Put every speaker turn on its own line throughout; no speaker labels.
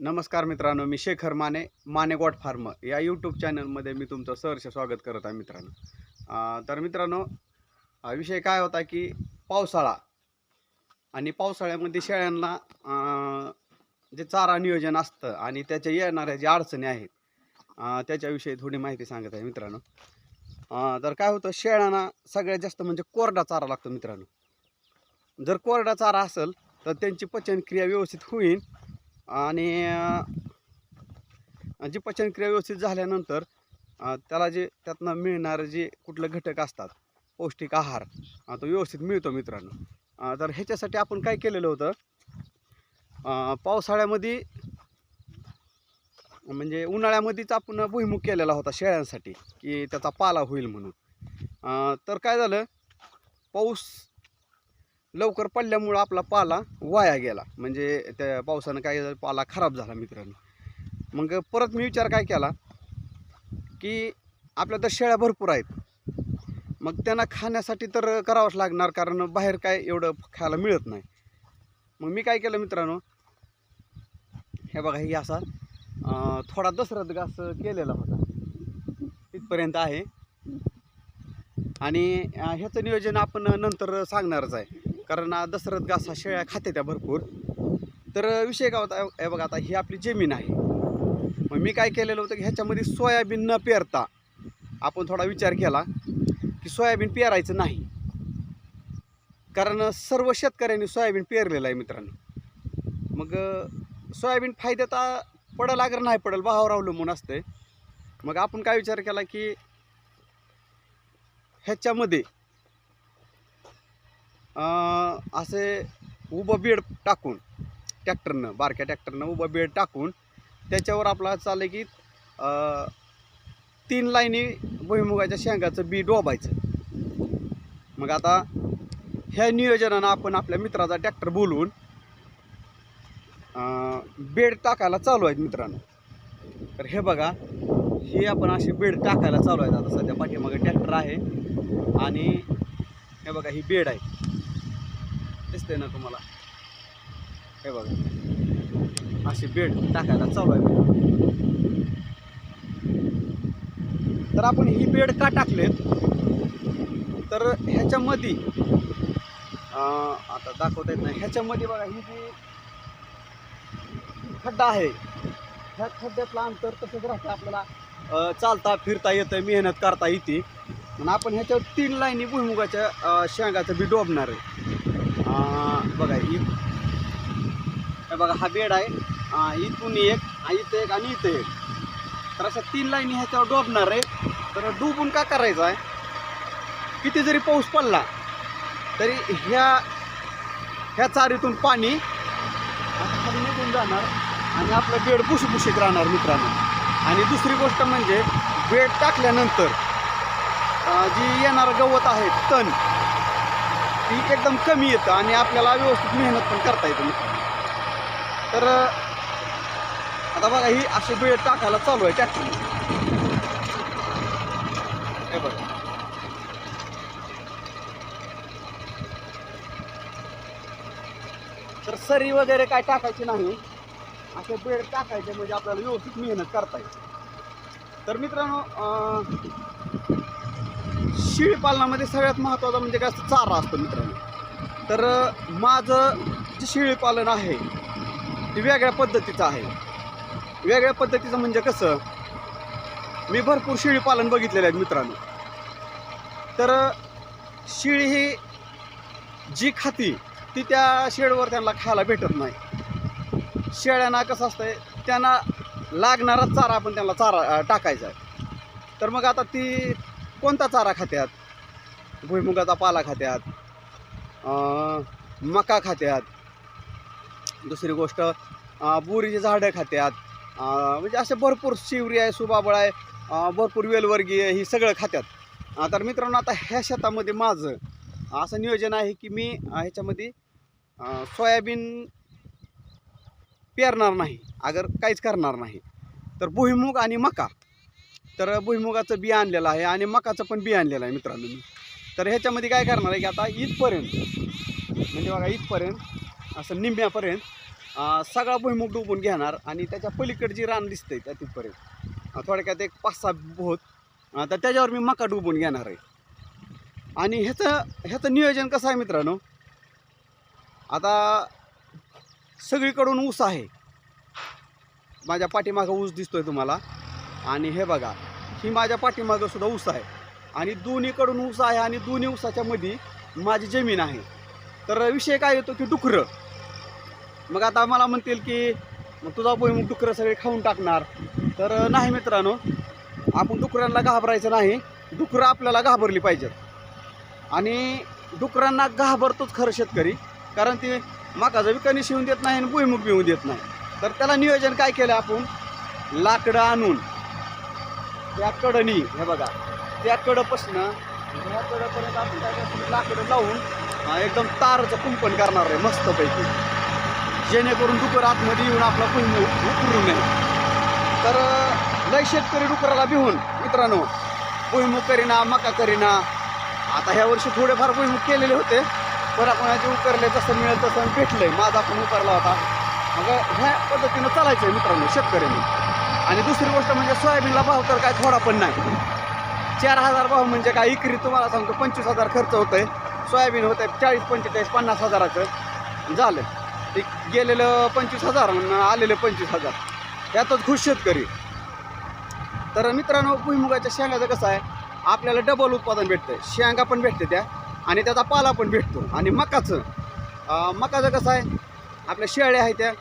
नमस्कार मित्रांनो मी शेखर माने माने गॉट फार्म. या यूट्यूब चॅनलमध्ये मी तुमचं सहर्ष स्वागत करत आहे मित्रांनो. तर मित्रांनो हा विषय काय होता की पावसाळा आणि पावसाळ्यामध्ये शेळ्यांना जे चारा नियोजन असतं आणि त्याच्या येणाऱ्या ज्या अडचणी आहेत त्याच्याविषयी थोडी माहिती सांगत आहे मित्रांनो. तर काय होतं शेळ्यांना सगळ्यात जास्त म्हणजे कोरडा चारा लागतो मित्रांनो. जर कोरडा चारा असेल तर त्यांची पचनक्रिया व्यवस्थित होईल आणि जी पचनक्रिया व्यवस्थित झाल्यानंतर त्याला जे त्यातनं मिळणारे जे कुठले घटक असतात पौष्टिक आहार तो व्यवस्थित मिळतो मित्रांनो. तर ह्याच्यासाठी आपण काय केलेलं होतं पावसाळ्यामध्ये म्हणजे उन्हाळ्यामध्येच आपण भुईमुग केलेला होता शेळ्यांसाठी की त्याचा पाला होईल म्हणून. तर काय झालं पाऊस लवकर पडल्यामुळं आपला पाला वाया गेला. म्हणजे त्या पावसानं काय झालं पाला खराब झाला मित्रांनो. मग परत मी विचार काय केला की आपल्या तर शेळ्या भरपूर आहेत. मग त्यांना खाण्यासाठी तर करावंच लागणार कारण बाहेर काय एवढं खायला मिळत नाही. मग मी काय केलं मित्रांनो हे बघा हे असा थोडा दसरथ घास केलेला होता. इथपर्यंत आहे. आणि ह्याचं नियोजन आपण नंतर सांगणारच आहे. कारण अं, दसरथ घास हा शेळ्या खाते त्या भरपूर. तर विषय काय होता हे बघा आता ही आपली जमीन आहे. मग मी काय केलेलं होतं की ह्याच्यामध्ये सोयाबीन न पेरता आपण थोडा विचार केला की सोयाबीन पेरायचं नाही. कारण सर्व शेतकऱ्यांनी सोयाबीन पेरलेलं आहे मित्रांनो. मग सोयाबीन फायद्यात आ- पडल अगर नाही पडल भावावर अवलंबून असते मग आपण काय विचार केला की ह्याच्यामध्ये असे उभं बेड टाकून ट्रॅक्टरनं बारक्या ट्रॅक्टरनं उभं बेड टाकून त्याच्यावर आपला चाललं की तीन लाईनी भुईमुगाच्या शेंगाचं बी डोबायचं. मग आता ह्या नियोजनानं आपण आपल्या मित्राचा ट्रॅक्टर बोलवून बेड टाकायला चालू आहेत मित्रांनो. तर हे बघा हे आपण असे बेड टाकायला चालू आहेत. आता सध्या पाठीमागे ट्रॅक्टर आहे आणि हे बघा ही बेड आहे. दिसतंय ना तुम्हाला? हे बघा. अशी बेड टाकायला चालू आहे तर आपण ही बेड का टाकलेत? तर ह्याच्यामध्ये आता दाखवता येत नाही. ह्याच्यामध्ये बघा ही जी खड्डा आहे ह्या खड्ड्यातलं अंतर तसंच राहतं आपल्याला. चालता फिरता येतं मेहनत करता येते. आणि आपण ह्याच्यावर तीन लाईनी भुईमुगाच्या शेंगाचं बी डोबणार आहे. बघा ही हे बघा हा बेड आहे. इथून एक इथं एक आणि इथं एक. तर अशा तीन लाईनी ह्याच्यावर डोबणार आहे तर डुबून का करायचं आहे? किती जरी पाऊस पडला तरी ह्या ह्या चारीतून पाणी निघून जाणार आणि आपलं बेड भुसभुशीत राहणार मित्रांनो. आणि दुसरी गोष्ट म्हणजे बेड टाकल्यानंतर जी येणार गवत आहे तण पीक एकदम कमी येतं आणि आपल्याला व्यवस्थित मेहनत पण करता येते. मित्रांनो तर आता बघा ही अशी बेड टाकायला चालू आहे ट्रॅक्टर हे बघा. तर सरी वगैरे काय टाकायची नाही. असे बेड टाकायचे म्हणजे आपल्याला व्यवस्थित मेहनत करता येईल तर मित्रांनो शेळीपालनामध्ये सगळ्यात महत्त्वाचा म्हणजे काय असतं? चारा असतो मित्रांनो. तर माझं जे शेळीपालन आहे ते वेगळ्या पद्धतीचं आहे. वेगळ्या पद्धतीचं म्हणजे कसं? मी भरपूर शेळीपालन बघितलेलं आहे मित्रांनो. तर शेळी ही जी खाती ती त्या शेडवर त्यांना खायला भेटत नाही. शेळ्यांना कसं असतंय त्यांना लागणारा चारा आपण त्यांना चारा टाकायचा आहे. तर मग आता ती कोणता चारा खात्यात? भुईमुगाचा पाला खात्यात. मका खात्यात. दुसरी गोष्ट अं, बोरीची झाडं खात्यात. म्हणजे असे भरपूर शिवरी आहे सुबाबळ आहे भरपूर वेलवर्गीय ही सगळं खात्यात. तर मित्रांनो आता ह्या शेतामध्ये माझं असं नियोजन आहे की मी ह्याच्यामध्ये सोयाबीन पेरणार नाही. अगर काहीच करणार नाही. तर भुईमुग आणि मका. तर भुईमुगाचं बी आणलेलं आहे आणि मकाचं पण बी आणलेलं आहे मित्रांनो मी. तर ह्याच्यामध्ये काय करणार आहे की आता इथपर्यंत म्हणजे बघा इथपर्यंत असं निंब्यापर्यंत सगळा भुईमुग डुबून घेणार आणि त्याच्या पलीकडे जी रान दिसते त्या तिथपर्यंत. थोडक्यात एक पाच सहा होत तर त्याच्यावर मी मका डुबून घेणार आहे. आणि ह्याचं ह्याचं नियोजन कसं आहे मित्रांनो? आता सगळीकडून ऊस आहे. माझ्या पाठीमागं ऊस दिसतोय तुम्हाला. आणि हे बघा ही माझ्या पाठीमागं सुद्धा ऊस आहे. आणि दोन्हीकडून ऊस आहे आणि दोन्ही ऊसाच्या मध्ये माझी जमीन आहे. तर विषय काय येतो की डुकरं. मग आता मला म्हणतील की मग तुझा भुईमुग डुकरं सगळे खाऊन टाकणार. तर नाही मित्रांनो आपण डुकरांना घाबरायचं नाही. डुकरं आपल्याला घाबरली पाहिजेत. आणि डुकरांना घाबरतोच खरं शेतकरी. कारण ते मकाचं बी शिवून देत नाही आणि भुईमुग बिवून देत नाही. तर त्याला नियोजन काय केलं आपण? लाकडं आणून. त्या कडनी हे बघा. त्या कडपासून ह्या कडपर्यंत आपण काय लाकडं लावून एकदम तारचं कुंपण करणार आहे मस्तपैकी. जेणेकरून डुकर आतमध्ये येऊन आपला कुंभ उकरू नये. तर लय शेतकरी डुकराला भिवून मित्रांनो. भुईमुग करीना मका करीना. आता ह्या वर्षी थोडेफार भुईमुग केलेले होते पण कोणाचे उकरले जसं मिळेल तसं भेटलं आहे माझा पण उकरला होता. मग ह्या पद्धतीनं चालायचं आहे मित्रांनो शेतकऱ्यांनी. आणि दुसरी गोष्ट म्हणजे सोयाबीनला भाव तर काय थोडा पण नाही. चार हजार भाव म्हणजे काय इकरी तुम्हाला सांगतो पंचवीस हजार खर्च होतोय. सोयाबीन होतंय चाळीस पंचेचाळीस पन्नास हजाराचं. झालं. ते गेलेलं पंचवीस हजार आलेलं पंचवीस हजार. यातच खुश शेतकरी. तर मित्रांनो भुईमुगाच्या शेंगाचं कसं आहे? आपल्याला डबल उत्पादन भेटतं शेंगा पण भेटते त्या. आणि त्याचा पाला पण भेटतो. आणि मकाचं. मकाचं कसं आहे? आपल्या शेळ्या आहेत त्या.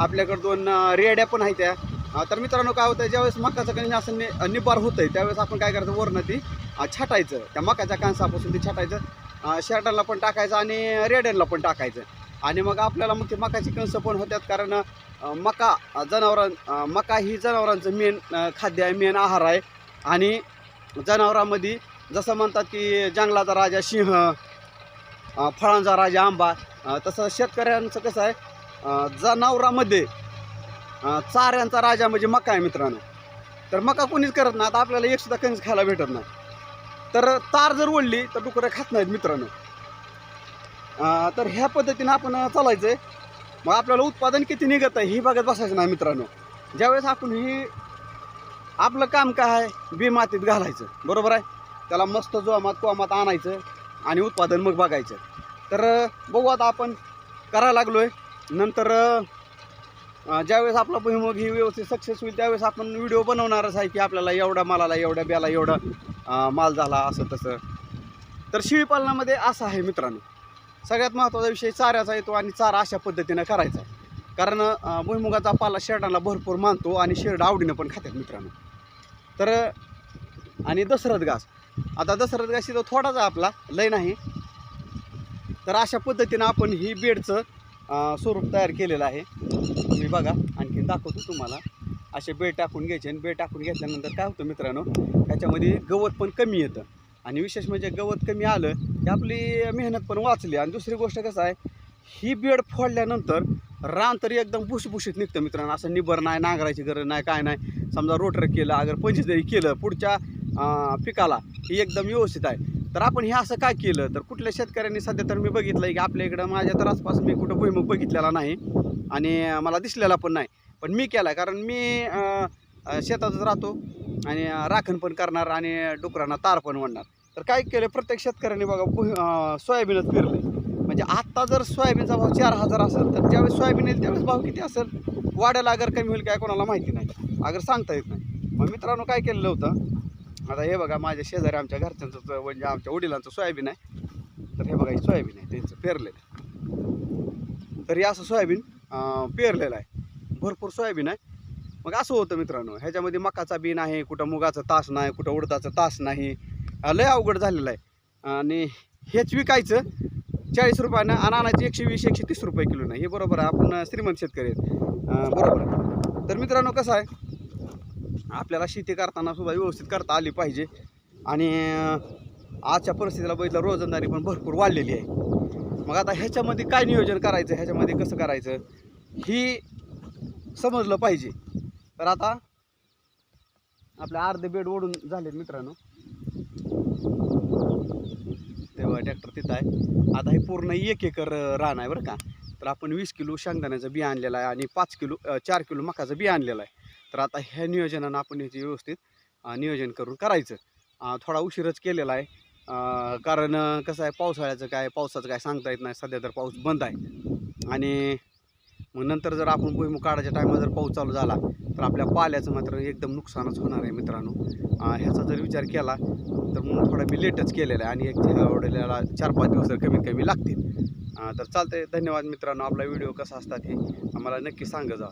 आपल्याकडे दोन रेड्या पण आहेत त्या. तर मित्रांनो काय होतं ज्यावेळेस मकाचं कणी असं नि निबार होतं आहे त्यावेळेस आपण काय करायचं वरनं ती छाटायचं. त्या मकाच्या कांसापासून ती छाटायचं शर्टांना पण टाकायचं आणि रेड्यांना पण टाकायचं. आणि मग आपल्याला मग ते मकाची कणसं पण होत्यात कारण मका जनावरां मका ही जनावरांचं मेन खाद्य आहे मेन आहार आहे. आणि जनावरांमध्ये जसं म्हणतात की जंगलाचा राजा सिंह फळांचा राजा आंबा तसं शेतकऱ्यांचं कसं आहे जनावरामध्ये चाऱ्यांचा राजा म्हणजे मका आहे मित्रांनो. तर मका कोणीच करत नाही आता आपल्याला एकसुद्धा कणीस खायला भेटत नाही. तर तार जर ओढली तर डुकरं खात नाहीत मित्रांनो. तर ह्या पद्धतीनं आपण चालायचं आहे मग आपल्याला उत्पादन किती निघत आहे ही बघत बसायचं नाही मित्रांनो. ज्यावेळेस आपण ही आपलं काम काय आहे बी मातीत घालायचं. बरोबर आहे? त्याला मस्त जोमात कोमात आणायचं आणि उत्पादन मग बघायचं. तर बघू आता आपण करायला लागलो आहे नंतर ज्यावेळेस आपला भुईमुग ही व्यवस्थित सक्सेस होईल त्यावेळेस आपण व्हिडिओ बनवणारच आहे की आपल्याला एवढ्या मालाला एवढ्या ब्याला एवढा माल झाला असं तसं. तर शेळीपालनामध्ये असं आहे मित्रांनो. सगळ्यात महत्त्वाचा विषय चाऱ्याचा येतो आणि चारा अशा पद्धतीनं करायचा. कारण भुईमुगाचा पाला शेरडांना भरपूर मानतो आणि शेरड आवडीनं पण खातात मित्रांनो. तर आणि दशरथ घास. आता दसरत घास इथं थोडाच आहे आपला लय नाही. तर अशा पद्धतीनं आपण ही बेडचं स्वरूप तयार केलेलं आहे. तुम्ही बघा आणखीन दाखवतो तुम्हाला. असे बेड टाकून घ्यायचे आणि बेड टाकून घेतल्यानंतर काय होतं मित्रांनो त्याच्यामध्ये गवत पण कमी येतं. आणि विशेष म्हणजे गवत कमी आलं की आपली मेहनत पण वाचली. आणि दुसरी गोष्ट कसं आहे ही बेड फोडल्यानंतर रान तरी एकदम भुसभुशीत निघतं मित्रांनो. असं निबर नाही नांगरायची गरज नाही काय नाही. समजा रोटर केलं अगर पंचवीस जरी केलं पुढच्या पिकाला ही एकदम व्यवस्थित आहे. तर आपण हे असं काय केलं? तर कुठल्या शेतकऱ्यांनी सध्या तर मी बघितलं की आपल्या इकडं माझ्या तर आसपास मी कुठं भुईमुख बघितलेला नाही आणि मला दिसलेला पण नाही. पण मी केला कारण मी शेतातच राहतो आणि राखण पण करणार आणि डुकरांना तार पण म्हणणार तर काय केलं प्रत्येक शेतकऱ्यांनी बघा भुई सोयाबीनच पेरलं म्हणजे आत्ता जर सोयाबीनचा भाव चार हजार असेल तर ज्यावेळेस सोयाबीन येईल त्यावेळेस भाव किती असेल? वाढायला अगर कमी होईल काय कोणाला माहिती नाही. अगर सांगता येत नाही. मग मित्रांनो काय केलेलं होतं आता हे बघा माझ्या शेजारी आमच्या घरच्यांचं म्हणजे आमच्या वडिलांचं सोयाबीन आहे. तर हे बघा हे सोयाबीन आहे त्यांचं पेरलेलं तर हे असं सोयाबीन पेरलेलं आहे. भरपूर सोयाबीन आहे. मग असं होतं मित्रांनो ह्याच्यामध्ये मकाचा बी नाही कुठं मुगाचा तास नाही कुठं उडदाचा तास नाही. लय अवघड झालेलं आहे. आणि हेच विकायचं चाळीस रुपयानं अनानाचे एकशे वीस एकशे तीस रुपये किलो नाही. हे बरोबर आहे आपण श्रीमंत शेतकरी आहेत. बरोबर तर मित्रांनो कसं आहे? आपल्याला शेती करताना सुद्धा व्यवस्थित करता आली पाहिजे. आणि आजच्या परिस्थितीला बघितलं रोजंदारी पण भरपूर वाढलेली आहे. मग आता ह्याच्यामध्ये काय नियोजन करायचं? ह्याच्यामध्ये कसं करायचं? ही समजलं पाहिजे. तर आता आपले अर्धे बेड ओढून झालेत मित्रांनो. तेव्हा ट्रॅक्टर तिथं आहे. आता हे पूर्ण एक एकर अं, रान आहे बरं का. तर आपण वीस किलो शेंगदाण्याचं बी आणलेलं आहे आणि पाच किलो चार किलो मकाचं बी आणलेलं आहे. तर आता ह्या नियोजनानं आपण याचे व्यवस्थित नियोजन करून करायचं. थोडा उशीरच केलेला आहे. कारण कसं आहे पावसाळ्याचं काय पावसाचं काय सांगता येत नाही. सध्या तर पाऊस बंद आहे. आणि मग नंतर जर आपण भुईमुग काढायच्या टायमा जर पाऊस चालू झाला तर आपल्या पाल्याचं मात्र एकदम नुकसानच होणार आहे मित्रांनो. ह्याचा जर विचार केला तर म्हणून थोडा मी लेटच केलेला आहे आणि एक आवडलेला चार पाच दिवस जर कमीत कमी लागतील. तर चालतंय. धन्यवाद मित्रांनो. आपला व्हिडिओ कसा असतात हे आम्हाला नक्की सांगा जा.